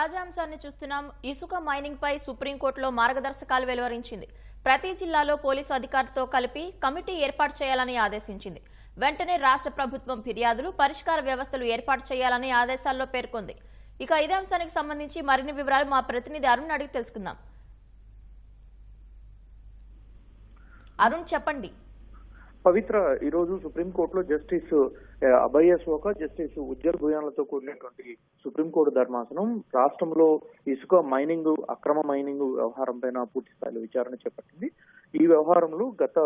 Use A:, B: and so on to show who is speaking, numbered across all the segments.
A: తాజా అంశాన్ని చూస్తున్నాం. ఇసుక మైనింగ్ పై సుప్రీంకోర్టులో మార్గదర్శకాలు వెలువరించింది. ప్రతి జిల్లాలో పోలీసు అధికారితో కలిపి కమిటీ ఏర్పాటు చేయాలని ఆదేశించింది. వెంటనే రాష్ట్ర ప్రభుత్వం ఫిర్యాదులు పరిష్కార వ్యవస్థలు ఏర్పాటు చేయాలని ఆదేశాల్లో పేర్కొంది. ఇక ఇదే అంశానికి సంబంధించి మరిన్ని వివరాలు మా ప్రతినిధి అరుణ్ అడిగి తెలుసుకుందాం. అరుణ్ చెప్పండి.
B: పవిత్ర ఈరోజు సుప్రీంకోర్టులో జస్టిస్ అభయ శోక జస్టిస్ ఉజ్జల్ భుయాన్లతో కూడినటువంటి సుప్రీంకోర్టు ధర్మాసనం రాష్ట్రంలో ఇసుక మైనింగ్ అక్రమ మైనింగ్ వ్యవహారం పైన పూర్తి స్థాయిలో విచారణ చేపట్టింది. ఈ వ్యవహారంలో గత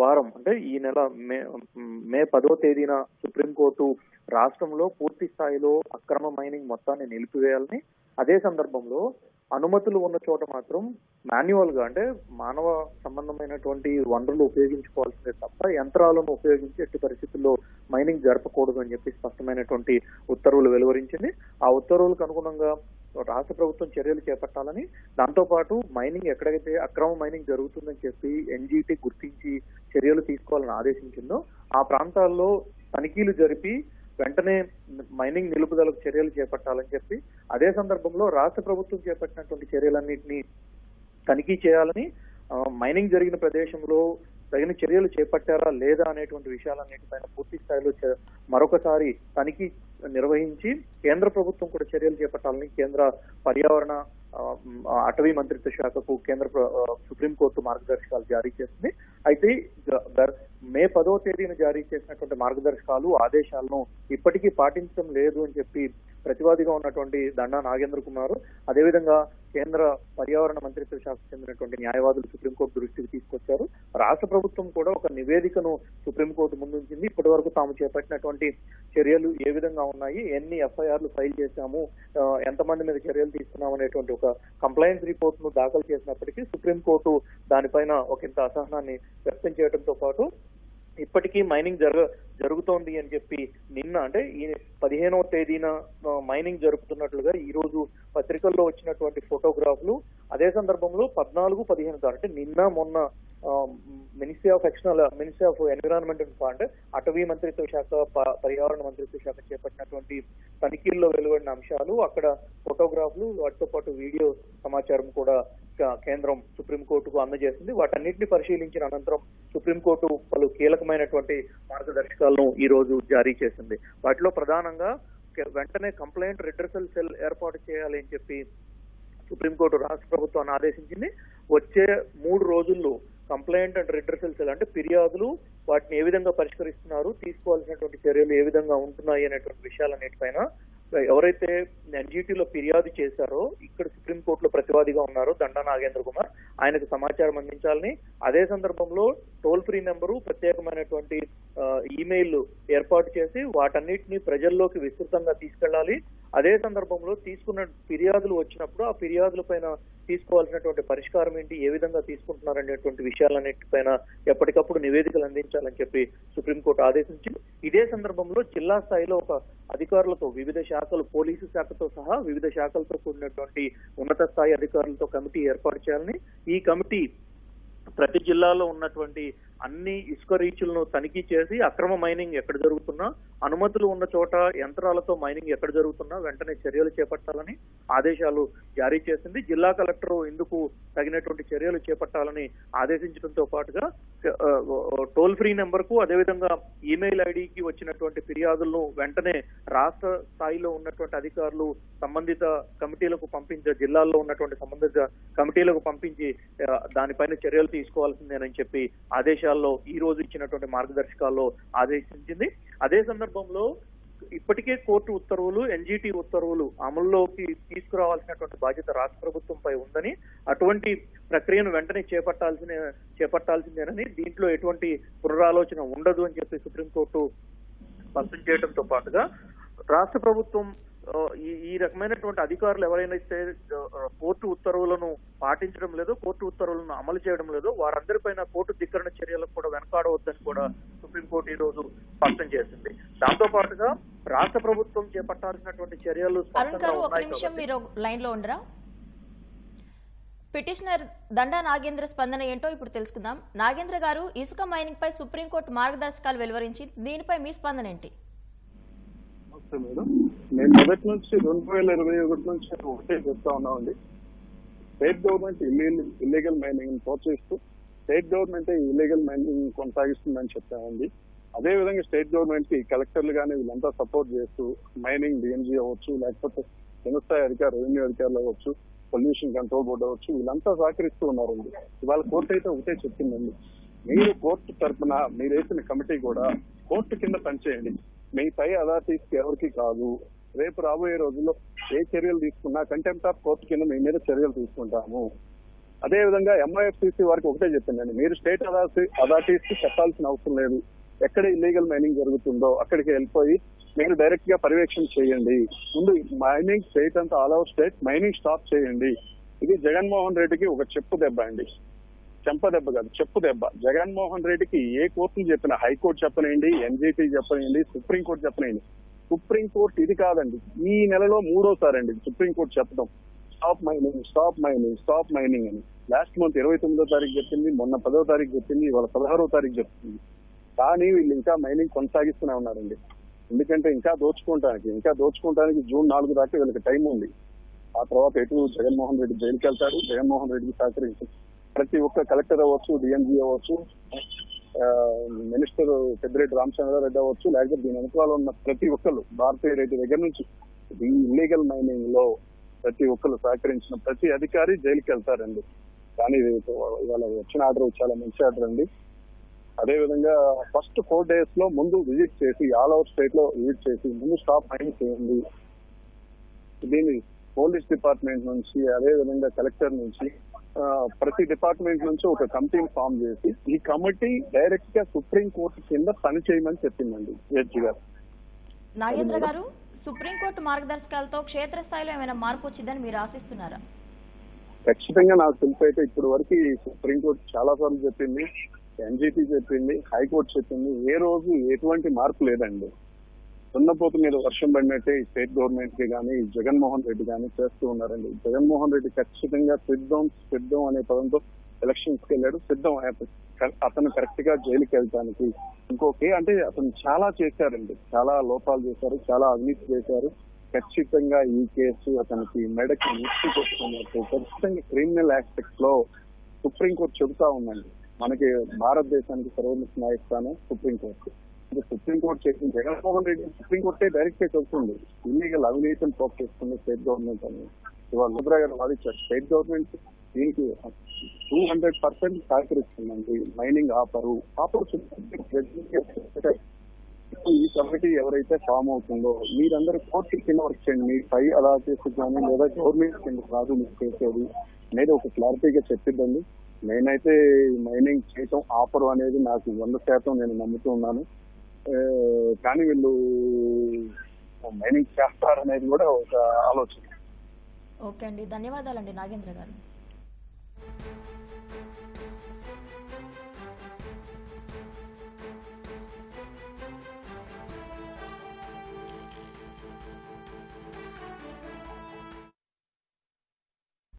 B: వారం అంటే ఈ నెల మే మే పదో తేదీన సుప్రీంకోర్టు రాష్ట్రంలో పూర్తి స్థాయిలో అక్రమ మైనింగ్ మొత్తాన్ని నిలిపివేయాలని అదే సందర్భంలో అనుమతులు ఉన్న చోట మాత్రం మాన్యువల్గా అంటే మానవ సంబంధమైనటువంటి వనరులు ఉపయోగించుకోవాల్సిందే తప్ప యంత్రాలను ఉపయోగించి ఎట్టి పరిస్థితుల్లో మైనింగ్ జరపకూడదు అని చెప్పి స్పష్టమైనటువంటి ఉత్తర్వులు వెలువరించింది. ఆ ఉత్తర్వులకు అనుగుణంగా రాష్ట్ర ప్రభుత్వం చర్యలు చేపట్టాలని దాంతోపాటు మైనింగ్ ఎక్కడైతే అక్రమ మైనింగ్ జరుగుతుందని చెప్పి ఎన్జీటీ గుర్తించి చర్యలు తీసుకోవాలని ఆదేశించిందో ఆ ప్రాంతాల్లో తనిఖీలు జరిపి వెంటనే మైనింగ్ నిలుపుదలకు చర్యలు చేపట్టాలని చెప్పి అదే సందర్భంలో రాష్ట్ర ప్రభుత్వం చేపట్టినటువంటి చర్యలన్నింటినీ తనిఖీ చేయాలని మైనింగ్ జరిగిన ప్రదేశంలో తగిన చర్యలు చేపట్టారా లేదా అనేటువంటి విషయాలన్నిటిపైన పూర్తి స్థాయిలో మరొకసారి తనిఖీ నిర్వహించి కేంద్ర ప్రభుత్వం కూడా చర్యలు చేపట్టాలని కేంద్ర పర్యావరణ అటవీ మంత్రిత్వ శాఖకు కేంద్ర సుప్రీంకోర్టు మార్గదర్శకాలు జారీ చేసింది. అయితే మే పదో తేదీన జారీ చేసినటువంటి మార్గదర్శకాలు ఆదేశాలను ఇప్పటికీ పాటించడం లేదు అని చెప్పి ప్రతివాదిగా ఉన్నటువంటి దండా నాగేంద్ర కుమార్ అదేవిధంగా కేంద్ర పర్యావరణ మంత్రిత్వ శాఖకు చెందినటువంటి న్యాయవాదులు సుప్రీంకోర్టు దృష్టికి తీసుకొచ్చారు. రాష్ట్ర ప్రభుత్వం కూడా ఒక నివేదికను సుప్రీంకోర్టు ముందుంచింది. ఇప్పటి వరకు తాము చేపట్టినటువంటి చర్యలు ఏ విధంగా ఉన్నాయి ఎన్ని ఎఫ్ఐఆర్లు ఫైల్ చేశాము ఎంతమంది మీద చర్యలు తీసుకున్నాం అనేటువంటి ఒక కంప్లైంట్ రిపోర్ట్ను దాఖలు చేసినప్పటికీ సుప్రీంకోర్టు దానిపైన ఒక ఇంత అసహనాన్ని వ్యక్తం చేయడంతో పాటు ఇప్పటికీ మైనింగ్ జరగ జరుగుతోంది అని చెప్పి నిన్న అంటే ఈ పదిహేనవ తేదీన మైనింగ్ జరుపుతున్నట్లుగా ఈ రోజు పత్రికల్లో వచ్చినటువంటి ఫోటోగ్రాఫ్లు అదే సందర్భంలో పద్నాలుగు పదిహేను అంటే నిన్న మొన్న ministry of external ministry of environment and అంటే అటవీ మంత్రిత్వ శాఖ ప- పర్యావరణ మంత్రిత్వ శాఖ చేపట్టినటువంటి తనిఖీల్లో వెలువడిన అంశాలు అక్కడ ఫోటోగ్రాఫ్లు వాటితో పాటు వీడియో సమాచారం కూడా కేంద్రం సుప్రీంకోర్టుకు అందజేసింది. వాటన్నిటిని పరిశీలించిన అనంతరం సుప్రీంకోర్టు పలు కీలకమైనటువంటి మార్గదర్శకాలను ఈ రోజు జారీ చేసింది. వాటిలో ప్రధానంగా వెంటనే కంప్లైంట్ రిడ్రసల్ సెల్ ఏర్పాటు చేయాలి అని చెప్పి సుప్రీంకోర్టు రాష్ట్ర ప్రభుత్వాన్ని ఆదేశించింది. వచ్చే మూడు రోజుల్లో కంప్లైంట్ అండ్ రిడ్రసల్ సెల్ అంటే ఫిర్యాదులు వాటిని ఏ విధంగా పరిష్కరిస్తున్నారు తీసుకోవాల్సినటువంటి చర్యలు ఏ విధంగా ఉంటున్నాయి అనేటువంటి విషయాలన్నిటిపైన ఎవరైతే ఎన్జిటిలో ఫిర్యాదు చేశారో ఇక్కడ సుప్రీంకోర్టులో ప్రతివాదిగా ఉన్నారో దండా నాగేంద్ర కుమార్ ఆయనకు సమాచారం అందించాలని. అదే సందర్భంలో టోల్ ఫ్రీ నెంబరు ప్రత్యేకమైనటువంటి ఆ, ఈమెయిల్ ఏర్పాటు చేసి వాటన్నిటిని ప్రజల్లోకి విస్తృతంగా తీసుకెళ్ళాలి అదే సందర్భంలో తీసుకున్న ఫిర్యాదులు వచ్చినప్పుడు ఆ ఫిర్యాదుల పైన తీసుకోవాల్సినటువంటి పరిష్కారం ఏంటి ఏ విధంగా తీసుకుంటున్నారనేటువంటి విషయాలన్నిటిపైన ఎప్పటికప్పుడు నివేదికలు అందించాలని చెప్పి సుప్రీంకోర్టు ఆదేశించింది. ఇదే సందర్భంలో జిల్లా స్థాయిలో ఒక అధికారులతో వివిధ శాఖలు పోలీసు శాఖతో సహా వివిధ శాఖలతో కూడినటువంటి ఉన్నత స్థాయి అధికారులతో కమిటీ ఏర్పాటు చేయాలని. ఈ కమిటీ ప్రతి జిల్లాలో ఉన్నటువంటి అన్ని ఇసుక రీచులను తనిఖీ చేసి అక్రమ మైనింగ్ ఎక్కడ జరుగుతున్నా అనుమతులు ఉన్న చోట యంత్రాలతో మైనింగ్ ఎక్కడ జరుగుతున్నా వెంటనే చర్యలు చేపట్టాలని ఆదేశాలు జారీ చేసింది. జిల్లా కలెక్టర్ ఇందుకు తగినటువంటి చర్యలు చేపట్టాలని ఆదేశించడంతో పాటుగా టోల్ ఫ్రీ నెంబర్కు అదేవిధంగా ఈమెయిల్ ఐడికి వచ్చినటువంటి ఫిర్యాదులను వెంటనే రాష్ట్ర స్థాయిలో ఉన్నటువంటి అధికారులు సంబంధిత కమిటీలకు పంపించే జిల్లాల్లో ఉన్నటువంటి సంబంధిత కమిటీలకు పంపించి దానిపైన చర్యలు తీసుకోవాల్సిందేనని చెప్పి ఆదేశాల్లో ఈ రోజు ఇచ్చినటువంటి మార్గదర్శకాల్లో ఆదేశించింది. అదే సందర్భంలో ఇప్పటికే కోర్టు ఉత్తర్వులు ఎన్జిటి ఉత్తర్వులు అమల్లోకి తీసుకురావాల్సినటువంటి బాధ్యత రాష్ట్ర ప్రభుత్వంపై ఉందని అటువంటి ప్రక్రియను వెంటనే చేపట్టాల్సిన చేపట్టాల్సిందేనని దీంట్లో ఎటువంటి పునరాలోచన ఉండదు అని చెప్పి సుప్రీంకోర్టు స్పష్టం చేయడంతో పాటుగా రాష్ట్ర ప్రభుత్వం ఈ రకమైనటువంటి అధికారులు ఎవరైతే ఆ, కోర్టు ఉత్తర్వులను పాటించడం లేదో కోర్టు ఉత్తర్వులను అమలు చేయడం లేదో వారందరిపైన కోర్టు ధిక్కరణ చర్యలకు కూడా వెనకాడవద్దని కూడా సుప్రీంకోర్టు ఈ రోజు స్పష్టం చేసింది. దాంతో పాటుగా రాష్ట్ర ప్రభుత్వం చేపట్టాల్సినటువంటి చర్యలు
A: మీరు లైన్లో ఉండరా? పిటిషనర్ దండా నాగేంద్ర స్పందన ఏంటో ఇప్పుడు తెలుసుకుందాం. నాగేంద్ర గారు ఇసుక మైనింగ్ పై సుప్రీంకోర్టు మార్గదర్శకాలు వెలువరించి దీనిపై మీ స్పందన ఏంటి?
C: నమస్తే మేడం. మేము మొదటి నుంచి రెండు వేల ఇరవై ఒకటి నుంచి ఒకటే చెప్తా ఉన్నామండి. State government illegal illegal mining ప్రోత్సహిస్తూ స్టేట్ గవర్నమెంట్ ఇల్లీగల్ మైనింగ్ కొనసాగిస్తుందని చెప్పామండి. అదే విధంగా స్టేట్ గవర్నమెంట్కి కలెక్టర్లు కానీ వీళ్ళంతా సపోర్ట్ చేస్తూ మైనింగ్ డిఎంజీ అవ్వచ్చు లేకపోతే కింద స్థాయి అధికారులు రెవెన్యూ అధికారులు అవ్వచ్చు పొల్యూషన్ కంట్రోల్ బోర్డు అవ్వచ్చు వీళ్ళంతా సహకరిస్తూ ఉన్నారండి. ఇవాళ కోర్టు అయితే ఒకటే చెప్పిందండి. మీరు కోర్టు తరఫున మీరు వేసిన కమిటీ కూడా కోర్టు కింద పనిచేయండి. మీ పై అథారిటీస్ ఎవరికి కాదు. రేపు రాబోయే రోజుల్లో ఏ చర్యలు తీసుకున్నా కంటెంప్ట్ ఆఫ్ కోర్టు కింద మీ మీద చర్యలు తీసుకుంటాము. అదే విధంగా ఎంఐఎఫ్సిసి వారికి ఒకటే చెప్పిందండి. మీరు స్టేట్ అథారిటీ అథారిటీస్కి చెప్పాల్సిన అవసరం లేదు. ఎక్కడ ఇల్లీగల్ మైనింగ్ జరుగుతుందో అక్కడికి వెళ్ళిపోయి మీరు డైరెక్ట్గా పర్యవేక్షణ చేయండి. ముందు మైనింగ్ స్టేట్ అంతా all over state mining stop చేయండి. ఇది జగన్మోహన్ రెడ్డికి ఒక చెప్పు దెబ్బ అండి. చెంప దెబ్బ కాదు చెప్పు దెబ్బ. జగన్మోహన్ రెడ్డికి ఏ కోర్టును చెప్పినా హైకోర్టు చెప్పనివ్వండి ఎన్జిటి చెప్పనివ్వండి సుప్రీంకోర్టు చెప్పనివ్వండి. సుప్రీంకోర్టు ఇది కాదండి. ఈ నెలలో మూడోసారి అండి సుప్రీంకోర్టు చెప్పడం. Stop mining stop mining stop mining అని. లాస్ట్ మంత్ ఇరవై తొమ్మిదో తారీఖు చెప్పింది మొన్న పదో తారీఖు చెప్పింది ఇవాళ పదహారో తారీఖు చెప్తుంది కానీ వీళ్ళు ఇంకా మైనింగ్ కొనసాగిస్తూనే ఉన్నారండి. ఎందుకంటే ఇంకా దోచుకోవటానికి ఇంకా దోచుకోవటానికి జూన్ నాలుగు దాకా వీళ్ళకి టైం ఉంది. ఆ తర్వాత ఎటు జగన్మోహన్ రెడ్డి జైలుకి వెళ్తాడు జగన్మోహన్ రెడ్డికి సహకరించారు ప్రతి ఒక్క కలెక్టర్ అవ్వచ్చు డిఎంజీ అవ్వచ్చు మినిస్టర్ పెద్దిరెడ్డి రామచంద్రారెడ్డి అవ్వచ్చు లేకపోతే దీని వెనకాల ఉన్న ప్రతి ఒక్కరు భారతీయ రెడ్డి దగ్గర నుంచి ఈ ఇల్లీగల్ మైనింగ్లో ప్రతి ఒక్కరు సహకరించిన ప్రతి అధికారి జైలుకి వెళ్తారండి. కానీ ఇవాళ వచ్చిన ఆర్డర్ చాలా మంచి ఆర్డర్ అండి. అదేవిధంగా ఫస్ట్ ఫోర్ డేస్లో ముందు విజిట్ చేసి ఆల్ ఓవర్ స్టేట్లో విజిట్ చేసి ముందు స్టాప్ మైనింగ్ చేయండి. దీన్ని పోలీస్ డిపార్ట్మెంట్ నుంచి అదే విధంగా కలెక్టర్ నుంచి ప్రతి డిపార్ట్మెంట్ నుంచి ఒక కమిటీని ఫామ్ చేసి ఈ కమిటీ డైరెక్ట్గా సుప్రీం కోర్టు కింద పని చేయమని చెప్పిందండి జడ్జి గారు.
A: నాగేంద్ర గారు సుప్రీంకోర్టు మార్గదర్శకాలతో క్షేత్రస్థాయిలో ఏమైనా మార్పు వచ్చిందని మీరు ఆశిస్తున్నారా?
C: ఖచ్చితంగా నాకు తెలిసి అయితే ఇప్పటి వరకు సుప్రీంకోర్టు చాలా సార్లు చెప్పింది ఎన్జిటి చెప్పింది హైకోర్టు చెప్పింది ఏ రోజు ఎటువంటి మార్పు లేదండి. దున్నపోతు మీద వర్షం పడినట్టే ఈ స్టేట్ గవర్నమెంట్కి కానీ జగన్మోహన్ రెడ్డి కానీ చేస్తూ ఉన్నారండి. జగన్మోహన్ రెడ్డి ఖచ్చితంగా సిద్ధం సిద్ధం అనే పదంతో ఎలక్షన్స్కి వెళ్ళాడు సిద్ధం అతను- అతను కరెక్ట్గా జైలుకి వెళ్తానికి ఇంకొకే అంటే అతను చాలా చేశారండి. చాలా లోపాలు చేశారు చాలా అవినీతి చేశారు. ఖచ్చితంగా ఈ కేసు అతనికి మెడకి ముక్తి కొట్టుకున్నట్టు ఖచ్చితంగా క్రిమినల్ ఆస్పెక్ట్లో సుప్రీంకోర్టు చెబుతా ఉందండి. మనకి భారతదేశానికి సర్వోన్నత న్యాయస్థానం సుప్రీంకోర్టు. సుప్రీంకోర్టు చేసింది జగన్మోహన్ రెడ్డి సుప్రీంకోర్టే డైరెక్ట్గా చెబుతుంది ఇల్లీగల్ అవినీతిని పోక్ చేస్తుంది స్టేట్ గవర్నమెంట్ అని. ఇవాళ ముద్రా గారు వాదించారు స్టేట్ గవర్నమెంట్ దీనికి టూ హండ్రెడ్ పర్సెంట్ సహకరిస్తుందండి. మైనింగ్ ఆపరు. ఆపరు ఇప్పుడు ఈ కమిటీ ఎవరైతే ఫామ్ అవుతుందో మీరందరూ కోర్టు కింద వర్క్ చేయండి. మీ పై అలా చేసి కానీ లేదా గవర్నమెంట్ కింద కాదు మీరు చేసేది అనేది ఒక క్లారిటీగా చెప్పిద్దండి. నేనైతే మైనింగ్ చేయటం ఆపరు అనేది నాకు వంద శాతం నేను నమ్ముతూ ఉన్నాను. కానీ వీళ్ళు మైనింగ్ చేస్తారనేది కూడా ఒక ఆలోచన.
A: ఓకే అండి. ధన్యవాదాలండి నాగేంద్ర గారు.